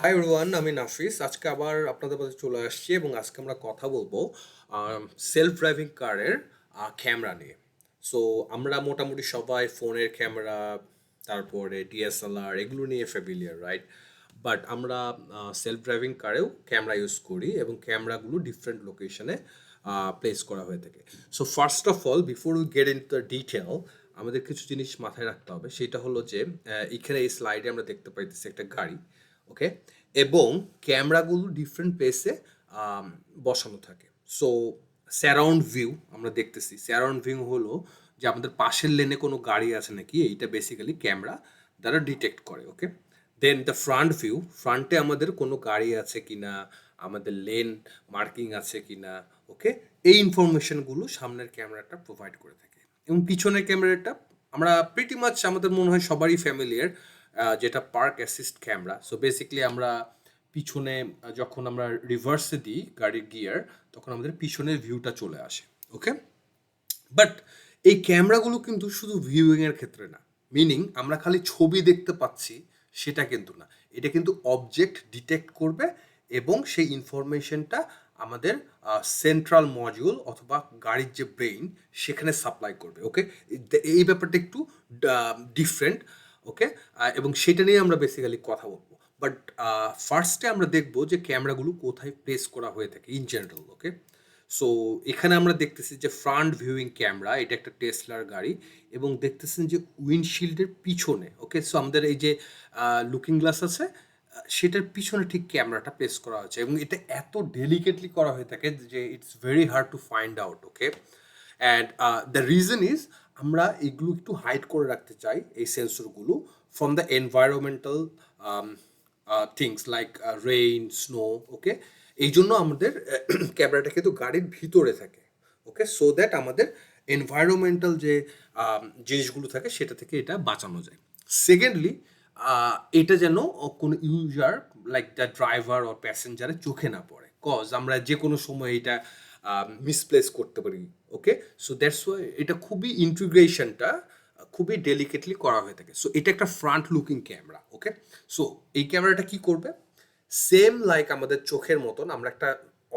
Hi everyone আমি নাফিস। আজকে আবার আপনাদের কাছে চলে আসছি এবং আজকে আমরা কথা বলব সেলফ ড্রাইভিং কারের ক্যামেরা নিয়ে। সো আমরা মোটামুটি সবাই ফোনের ক্যামেরা তারপরে ডিএসএলআর এগুলো নিয়ে ফ্যামিলিয়ার রাইট বাট আমরা সেলফ ড্রাইভিং কারেও ক্যামেরা ইউজ করি এবং ক্যামেরাগুলো ডিফারেন্ট লোকেশনে প্লেস করা হয়ে থাকে। So first of all before we get in the detail আমাদের কিছু জিনিস মাথায় রাখতে হবে। সেটা হলো যে এখানে এই স্লাইডে আমরা দেখতে পাইতেছি একটা গাড়ি। ওকে? এবং ক্যামেরাগুলো ডিফারেন্ট প্লেসে বসানো থাকে। সো স্যারাউন্ড ভিউ আমরা দেখতেছি। স্যারাউন্ড ভিউ হলো যে আমাদের পাশের লেনে কোনো গাড়ি আছে নাকি? এইটা বেসিক্যালি ক্যামেরা দ্বারা ডিটেক্ট করে, okay? Then the front view ফ্রন্টে আমাদের কোনো গাড়ি আছে কিনা, আমাদের লেন মার্কিং আছে কিনা, ওকে? এই ইনফরমেশনগুলো সামনের ক্যামেরাটা প্রোভাইড করে থাকে। এবং পিছনের ক্যামেরাটা আমরা প্রিটি মাচ আমাদের মনে হয় সবারই ফ্যামিলিয়ার যেটা park assist camera so basically আমরা পিছনে যখন আমরা রিভার্সে দিই গাড়ির গিয়ার তখন আমাদের পিছনের ভিউটা চলে আসে ওকে বাট এই ক্যামেরাগুলো কিন্তু শুধু ভিউইং এর ক্ষেত্রে না। মিনিং আমরা খালি ছবি দেখতে পাচ্ছি, সেটা কিন্তু না। এটা কিন্তু অবজেক্ট ডিটেক্ট করবে এবং সেই ইনফরমেশনটা আমাদের সেন্ট্রাল মডিউল অথবা গাড়ির যে ব্রেইন সেখানে সাপ্লাই করবে ওকে এই ব্যাপারটা একটু ডিফারেন্ট ওকে? এবং সেটা নিয়ে আমরা বেসিক্যালি কথা বলব। বাট ফার্স্টে আমরা দেখব যে ক্যামেরাগুলো কোথায় প্লেস করা হয়ে থাকে ইন জেনারেল ওকে সো এখানে আমরা দেখতেছি যে ফ্রন্ট ভিউইং ক্যামেরা এটা একটা টেসলার গাড়ি, এবং দেখতেছেন যে উইন্ডশিল্ডের পিছনে ওকে সো আমাদের এই যে লুকিং গ্লাস আছে সেটার পিছনে ঠিক ক্যামেরাটা প্লেস করা হয়েছে, এবং এটা এত ডেলিকেটলি করা হয়ে থাকে যে it's very hard to find out okay and the reason is আমরা এগুলো একটু হাইড করে রাখতে চাই, এই সেন্সরগুলো from the environmental things like rain snow okay এই জন্য আমাদের ক্যামেরাটা কিন্তু গাড়ির ভিতরে থাকে ওকে সো দ্যাট আমাদের এনভায়রনমেন্টাল যে জিনিসগুলো থাকে সেটা থেকে এটা বাঁচানো যায়। সেকেন্ডলি এটা যেন কোনো ইউজার লাইক দ্য ড্রাইভার ও প্যাসেঞ্জারের চোখে না পড়ে। কজ আমরা যে কোনো সময় এটা মিসপ্লেস করতে পারি ওকে সো দ্যাটস ওয়াই এটা খুবই ইন্টিগ্রেশনটা খুবই ডেলিকেটলি করা হয়ে থাকে। সো এটা একটা front looking camera okay so এই ক্যামেরাটা কি করবে? সেম লাইক আমাদের চোখের মতন আমরা একটা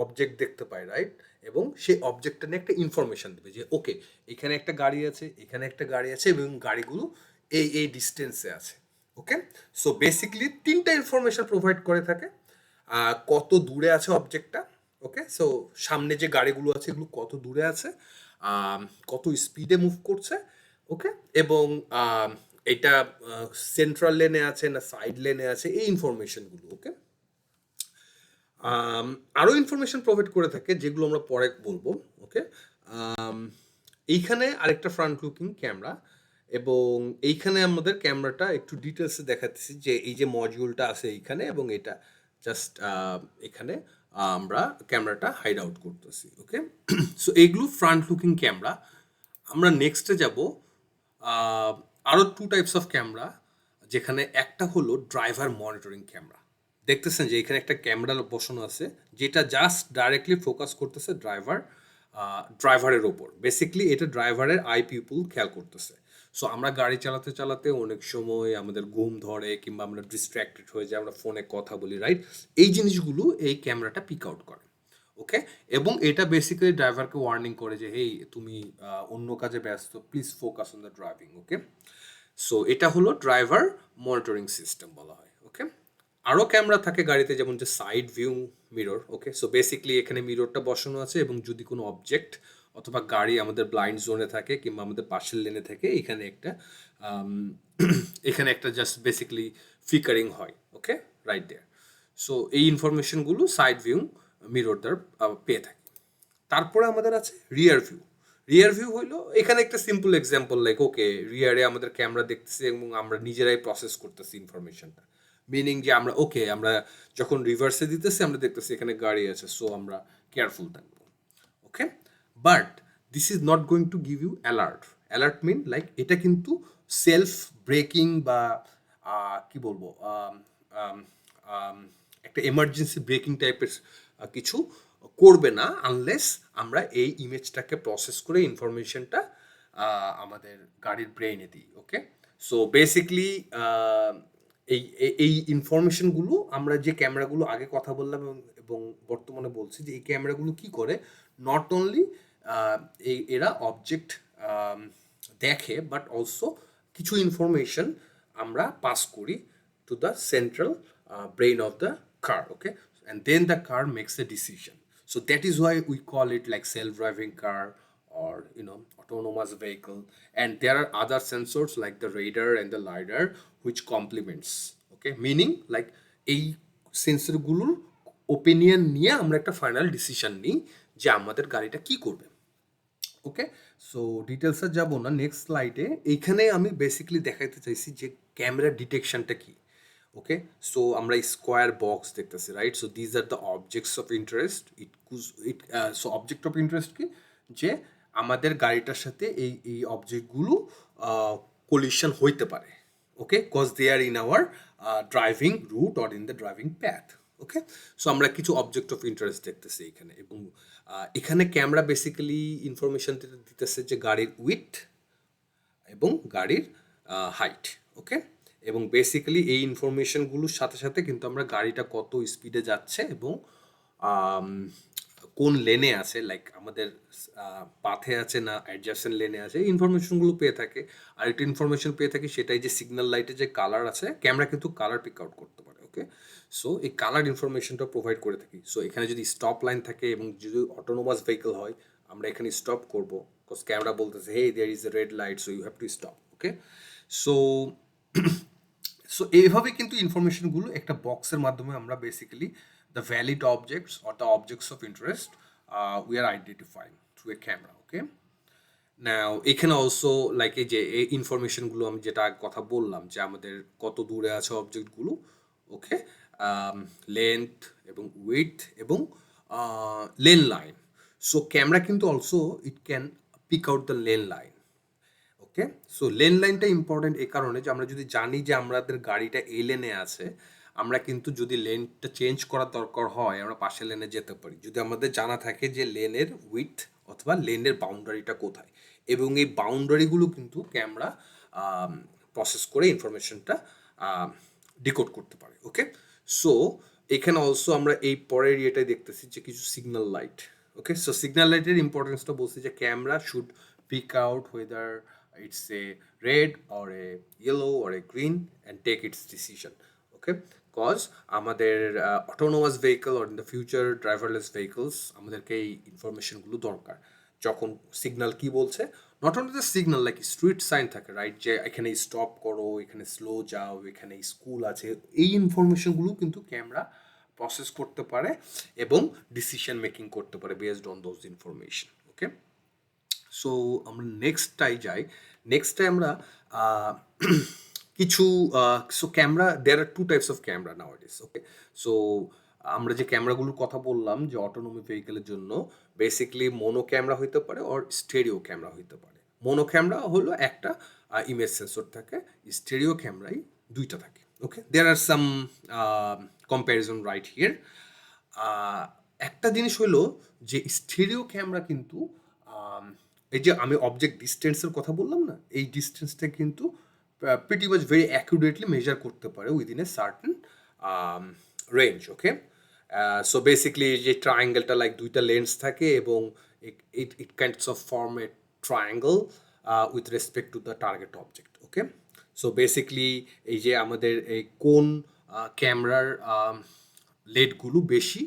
অবজেক্ট দেখতে পাই রাইট এবং সেই অবজেক্টটা নিয়ে একটা ইনফরমেশন দেবে যে ওকে এখানে একটা গাড়ি আছে, এখানে একটা গাড়ি আছে এবং গাড়িগুলো এই এই ডিস্টেন্সে আছে ওকে সো বেসিক্যালি তিনটা ইনফরমেশন প্রোভাইড করে থাকে। কত দূরে আছে অবজেক্টটা ওকে সো সামনে যে গাড়িগুলো আছে, এগুলো কত দূরে আছে কত স্পিডে মুভ করছে ওকে এবং এটা সেন্ট্রাল লেনে আছে না সাইড লেনে আছে, এই ইনফরমেশনগুলো ওকে আরও ইনফরমেশন প্রোভাইড করে থাকে, যেগুলো আমরা পরে বলব ওকে এইখানে আরেকটা ফ্রন্ট লুকিং ক্যামেরা এবং এইখানে আমাদের ক্যামেরাটা একটু ডিটেলসে দেখাতেছি যে এই যে মডিউলটা আছে এইখানে, এবং এটা জাস্ট এখানে আমরা ক্যামেরাটা হাইড আউট করতেছি ওকে সো এইগুলো ফ্রন্ট লুকিং ক্যামেরা আমরা নেক্সটে যাব আরও টু টাইপস অফ ক্যামেরা যেখানে একটা হলো ড্রাইভার মনিটরিং ক্যামেরা দেখতেছেন যে এখানে একটা ক্যামেরা বসানো আছে, যেটা জাস্ট ডাইরেক্টলি ফোকাস করতেছে ড্রাইভার ড্রাইভারের ওপর। বেসিকলি এটা ড্রাইভারের আই পিপুল খেয়াল করতেছে। সো আমরা গাড়ি চালাতে চালাতে অনেক সময় আমাদের ঘুম ধরে কিংবা আমরা ডিস্ট্র্যাক্টেড হয়ে যাই, আমরা ফোনে কথা বলি রাইট এই জিনিসগুলো এই ক্যামেরাটা পিক আউট করে ওকে এবং এটা বেসিক্যালি ড্রাইভারকে ওয়ার্নিং করে যে হেই তুমি অন্য কাজে ব্যস্ত please focus on the driving okay so এটা হলো ড্রাইভার মনিটরিং সিস্টেম বলা হয় ওকে আরও ক্যামেরা থাকে গাড়িতে, যেমন যে side view mirror okay so basically এখানে মিররটা বসানো আছে এবং যদি কোনো অবজেক্ট অথবা গাড়ি আমাদের ব্লাইন্ড জোনে থাকে কিংবা আমাদের পাশের লেনে থাকে, এখানে একটা এখানে একটা জাস্ট বেসিক্যালি ফিকারিং হয় ওকে রাইট দেয়ার সো এই ইনফরমেশনগুলো সাইড ভিউ মিরর দ্বারা পেয়ে থাকি। তারপরে আমাদের আছে রিয়ার ভিউ রিয়ার ভিউ হইল, এখানে একটা সিম্পল এক্সাম্পল লাইক ওকে রিয়ারে আমাদের ক্যামেরা দেখতেছি এবং আমরা নিজেরাই প্রসেস করতেছি ইনফরমেশনটা মিনিং যে আমরা ওকে আমরা যখন রিভার্সে দিতেছি, আমরা দেখতেছি এখানে গাড়ি আছে সো আমরা কেয়ারফুল থাকব okay but this is not going to give you alert alert mean like এটা কিন্তু সেলফ ব্রেকিং বা কি বলব একটা এমার্জেন্সি ব্রেকিং টাইপের কিছু করবে না আনলেস আমরা এই ইমেজটাকে প্রসেস করে ইনফরমেশনটা আমাদের গাড়ির ব্রেইনে দিই ওকে সো বেসিকলি এই এই ইনফরমেশনগুলো আমরা যে ক্যামেরাগুলো আগে কথা বললাম এবং বর্তমানে বলছি যে এই ক্যামেরাগুলো কি করে? নট অনলি এরা অবজেক্ট দেখে বাট অলসো কিছু ইনফরমেশন আমরা পাস করি to the central brain of the car okay and then the car makes a decision so that is why we call it like self driving car or you autonomous vehicle and there are other sensors like the radar and the lidar which compliments okay meaning like এই সেন্সরগুলোর opinion নিয়ে আমরা একটা final decision নিই যে আমাদের গাড়িটা কী করবে। ওকে সো ডিটেলসে যাব না নেক্সট স্লাইডে এইখানে আমি বেসিক্যালি দেখাইতে চাইছি যে ক্যামেরা ডিটেকশনটা কি। ওকে সো আমরা স্কোয়ার বক্স দেখতেছি right so these are the objects of interest it cause it so object of interest কি? যে আমাদের গাড়িটার সাথে এই এই অবজেক্টগুলো কলিশন হইতে পারে। Okay cause they are in our driving route or in the driving path okay so আমরা কিছু অবজেক্ট অফ ইন্টারেস্ট দেখতেছি এখানে এবং এখানে ক্যামেরা বেসিক্যালি ইনফরমেশন দিতেছে যে গাড়ির উইথ এবং গাড়ির হাইট ওকে এবং বেসিক্যালি এই ইনফরমেশনগুলোর সাথে সাথে কিন্তু আমরা গাড়িটা কত স্পিডে যাচ্ছে এবং কোন লেনে আছে লাইক আমাদের পাথে আছে না অ্যাডজাস্টেন্ট লেনে আছে, এই ইনফরমেশনগুলো পেয়ে থাকে। আর একটা ইনফরমেশন পেয়ে থাকি সেটাই যে সিগন্যাল লাইটে যে কালার আছে ক্যামেরা কিন্তু কালার পিক আউট করতে পারে। ওকে? সো এই কালার ইনফরমেশনটা প্রোভাইড করে থাকি। সো এখানে যদি স্টপ লাইন থাকে এবং যদি অটোনোমাস ভেহিকল হয়, আমরা এখানে স্টপ করব। বিকজ ক্যামেরা বলতেছে hey there is a red light so you have to stop okay so so এইভাবে কিন্তু ইনফরমেশনগুলো একটা বক্সের মাধ্যমে আমরা basically the valid objects or the objects of interest we are identifying through a camera okay now এখানে also like এই যে, এই ইনফরমেশনগুলো আমি যেটা কথা বললাম যে আমাদের কত দূরে আছে অবজেক্টগুলো ওকে লেন্থ এবং উইথ এবং লেন লাইন সো ক্যামেরা কিন্তু also it can pick out the lane line okay so lane লাইনটা ইম্পর্টেন্ট এ কারণে যে আমরা যদি জানি যে আমাদের গাড়িটা এই লেনে আছে, আমরা কিন্তু যদি লেনটা চেঞ্জ করার দরকার হয়, আমরা পাশের লেনে যেতে পারি। যদি আমাদের জানা থাকে যে লেনের উইথ অথবা লেনের বাউন্ডারিটা কোথায়, এবং এই বাউন্ডারিগুলো কিন্তু ক্যামেরা প্রসেস করে ইনফরমেশনটা ডিকোড করতে পারে ওকে সো এখানে অলসো আমরা এই পরের ইয়েটাই দেখতেছি যে কিছু signal light okay so signal লাইটের ইম্পর্টেন্সটা বলছি যে camera should pick out whether it's a red or a yellow or a green and take its decision okay cause আমাদের autonomous vehicle or in the future driverless vehicles আমাদেরকে এই ইনফরমেশনগুলো দরকার। যখন সিগন্যাল কি বলছে not only the signal like street sign থাকে right যে এখানে স্টপ করো, এখানে স্লো যাও, এখানে স্কুল আছে, এই ইনফরমেশনগুলো কিন্তু ক্যামেরা প্রসেস করতে পারে এবং ডিসিশন মেকিং করতে পারে based on those information okay so আমরা নেক্সটটাই যাই। নেক্সটটাই আমরা কিছু so camera there are two types of camera now it okay so আমরা যে ক্যামেরাগুলোর কথা বললাম, যে অটোনমি ভেহিকেলের জন্য বেসিক্যালি মোনো ক্যামেরা হইতে পারে অর স্টেরিও ক্যামেরা হইতে পারে। মোনো ক্যামেরা হলো একটা ইমেজ সেন্সর থাকে স্টেরিও ক্যামেরাই দুইটা থাকে okay there are some comparison right here একটা জিনিস হলো যে স্টেরিও ক্যামেরা কিন্তু এই যে আমি অবজেক্ট ডিস্টেন্সের কথা বললাম না, এই ডিস্টেন্সটা কিন্তু pretty much very accurately measure করতে পারে within a certain range okay so basically যে ট্রায়াঙ্গেলটা লাইক দুইটা লেন্স থাকে এবং it it kinds of form a triangle with respect to the target object okay so basically এই যে আমাদের এই কোন ক্যামেরার লেডগুলো বেশি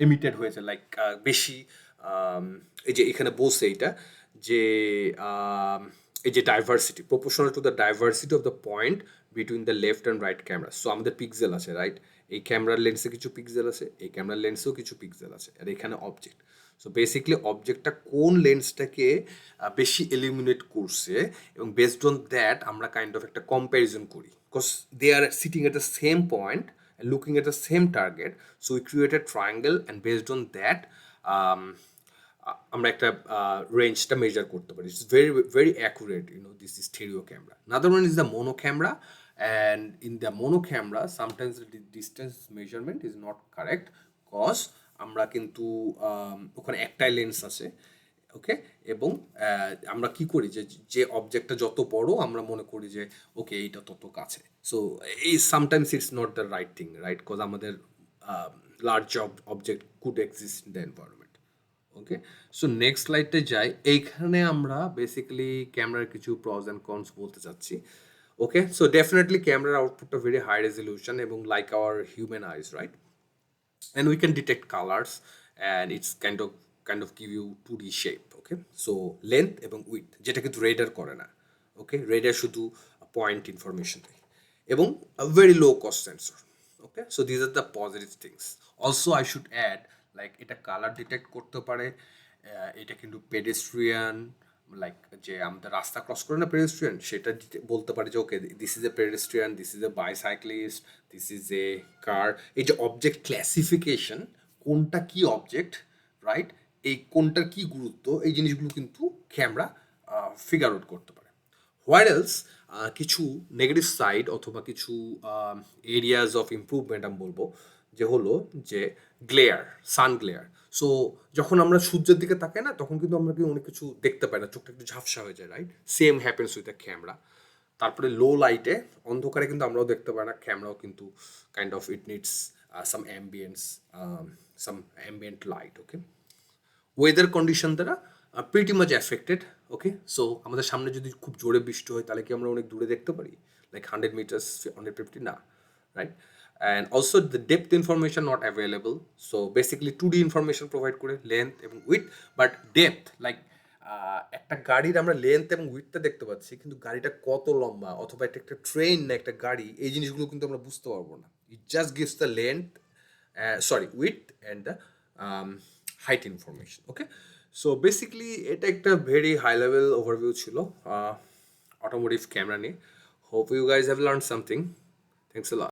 এমিটেড হয়েছে লাইক বেশি um, এই যে এখানে বসে এইটা যে um, এই যে diversity proportional to the diversity of the point between the left and right camera so আমাদের পিক্সেল আছে রাইট এই ক্যামেরার লেন্সে কিছু পিক্সেল আছে এই ক্যামেরার লেন্সেও কিছু পিক্সেল আছে আর এখানে অবজেক্ট সো বেসিক্যালি অবজেক্টটা কোন লেন্সটাকে বেশি এলিমিনেট করছে এবং বেসড অন দ্যাট আমরা কাইন্ড অফ একটা কম্প্যারিজন করি। Because they are sitting at the same point looking at the same target so we create a triangle based on that um, আমরা একটা রেঞ্জটা মেজার করতে পারি। It's very very accurate you know this is stereo camera another one is the mono camera and in the mono camera sometimes distance measurement is not correct cause আমরা কিন্তু um, ওখানে একটাই lens আছে ওকে এবং আমরা কি করি যে যে অবজেক্টটা যত বড় আমরা মনে করি যে ওকে এইটা তত কাছে। সো এই sometimes it's not the right thing right cause আমাদের large object could exist in the environment okay so next স্লাইডে যাই। এইখানে আমরা বেসিক্যালি ক্যামেরার কিছু প্রজ অ্যান্ড কনস বলতে চাচ্ছি। ওকে সো ডেফিনেটলি ক্যামেরার আউটপুটটা ভেরি হাই রেজলিউশন এবং like our human eyes right and we can detect colors and it's kind of kind of give you 2D shape, okay? So length এবং width, যেটা কিন্তু radar করে না okay radar শুধু point information দেয় এবং very low cost sensor okay so these are the positive things also I should add like এটা colour detect করতে পারে এটা কিন্তু পেডেস্ট্রিয়ান লাইক যে আমাদের রাস্তা ক্রস করে না পেডেস্ট্রিয়ান সেটা বলতে পারে যে okay this is a pedestrian this is a bicyclist this is a car এই যে অবজেক্ট ক্লাসিফিকেশন কোনটা কি অবজেক্ট রাইট এই কোনটার কি গুরুত্ব, এই জিনিসগুলো কিন্তু ক্যামেরা ফিগার আউট করতে পারে। হোয়ার এলস কিছু নেগেটিভ সাইড অথবা কিছু এরিয়াজ অফ ইমপ্রুভমেন্ট আমি বলব যে হলো যে গ্লেয়ার সান গ্লেয়ার সো যখন আমরা সূর্যের দিকে তাকাই না, তখন কিন্তু আমরা কি অনেক কিছু দেখতে পাই না। চোখটা একটু ঝাপসা হয়ে যায় right same happens with the camera তারপরে লো লাইটে অন্ধকারে কিন্তু আমরাও দেখতে পাই না ক্যামেরাও কিন্তু kind of it needs some ambience some ambient light okay weather condition দ্বারা pretty much affected okay so আমাদের সামনে যদি খুব জোরে বৃষ্টি হয়, তাহলে কি আমরা অনেক দূরে দেখতে পারি? Like hundred meters hundred fifty না right and also the depth information not available so basically two D information provide করে লেন্থ এবং উইথ বাট ডেপথ লাইক একটা গাড়ির আমরা লেন্থ এবং উইথটা দেখতে পাচ্ছি, কিন্তু গাড়িটা কত লম্বা? অথবা এটা একটা ট্রেন না, একটা গাড়ি? এই জিনিসগুলো কিন্তু আমরা বুঝতে পারব না। It just gives the length sorry with and the height information okay so basically এটা একটা ভেরি হাই লেভেল ওভারভিউ ছিল অটোমোটিভ ক্যামেরা নিয়ে। Hope you guys have learn something thanks a lot